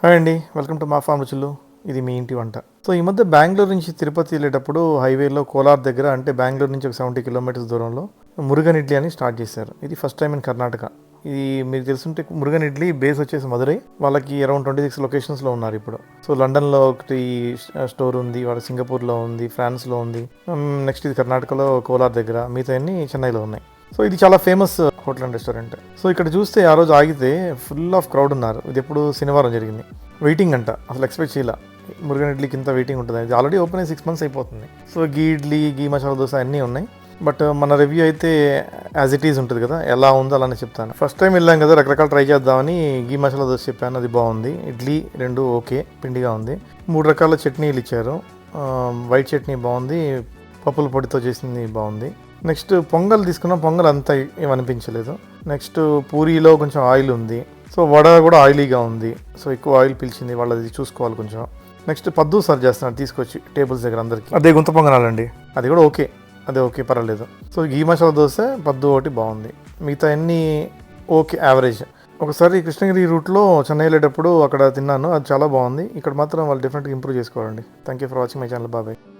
Hi అండి welcome to మా form రుచులు. ఇది మీ ఇంటి వంట. సో ఈ మధ్య బెంగళూరు నుంచి తిరుపతి వెళ్ళేటప్పుడు హైవేలో కోలార్ దగ్గర అంటే బెంగళూరు నుంచి ఒక సెవెంటీ కిలోమీటర్స్ దూరంలో మురుగన్ ఇడ్లీ అని స్టార్ట్ చేశారు. ఇది ఫస్ట్ టైం ఇన్ కర్ణాటక. ఇది మీరు తెలుసుంటే మురుగన్ ఇడ్లీ బేస్ వచ్చేసి మదురై వాళ్ళకి అరౌండ్ ట్వంటీ సిక్స్ లొకేషన్స్లో ఉన్నారు ఇప్పుడు. సో లండన్లో ఒకటి స్టోర్ ఉంది వాళ్ళ సింగపూర్లో ఉంది ఫ్రాన్స్లో ఉంది. నెక్స్ట్ ఇది కర్ణాటకలో కోలార్ దగ్గర. మిగతా అన్ని చెన్నైలో ఉన్నాయి. సో ఇది చాలా famous hotel and restaurant. So ఇక్కడ చూస్తే ఆ రోజు ఆగితే ఫుల్ ఆఫ్ క్రౌడ్ ఉన్నారు. ఇది ఎప్పుడు శనివారం జరిగింది. వెయిటింగ్ అంట. అసలు ఎక్స్పెక్ట్ చేయాల. మురుగన్ ఇడ్లీకి ఇంత వెయిటింగ్ ఉంటుంది. ఇది ఆల్రెడీ ఓపెన్ అయ్యి సిక్స్ మంత్స్ అయిపోతుంది. సో గీ ఇడ్లీ గీ మసాలా దోశ అన్నీ ఉన్నాయి. బట్ మన రివ్యూ అయితే యాజ్ ఇట్ ఈజ్ ఉంటుంది కదా. ఎలా ఉందో అలానే చెప్తాను. ఫస్ట్ టైం వెళ్ళాం కదా. రకరకాల ట్రై చేద్దామని గీ మసాలా దోశ చెప్పాను. అది బాగుంది. ఇడ్లీ రెండు ఓకే. పిండిగా ఉంది. మూడు రకాల చట్నీలు ఇచ్చారు. వైట్ చట్నీ బాగుంది. పప్పుల పొడితో చేసింది బాగుంది. నెక్స్ట్ పొంగల్ తీసుకున్న పొంగల్ అంత ఏమనిపించలేదు నెక్స్ట్ పూరీలో కొంచెం ఆయిల్ ఉంది. సో వడ కూడా ఆయిలీగా ఉంది. సో ఎక్కువ ఆయిల్ పిలిచింది. వాళ్ళది చూసుకోవాలి కొంచెం. నెక్స్ట్ పద్దు సర్వ్ చేస్తున్నారు. తీసుకొచ్చి టేబుల్స్ దగ్గర అందరికి. అదే గుంత పొంగనాలండి. అది కూడా ఓకే. అదే ఓకే పర్వాలేదు. సో గీ మసాలా దోశ పద్దు ఒకటి బాగుంది. మిగతా అన్నీ ఓకే యావరేజ్. ఒకసారి కృష్ణగిరి రూట్లో చెన్నై వెళ్ళేటప్పుడు అక్కడ తిన్నాను. అది చాలా బాగుంది. ఇక్కడ మాత్రం వాళ్ళు డిఫరెంట్గా ఇంప్రూవ్ చేసుకోవాలండి. Thank you for watching my channel బాబాయ్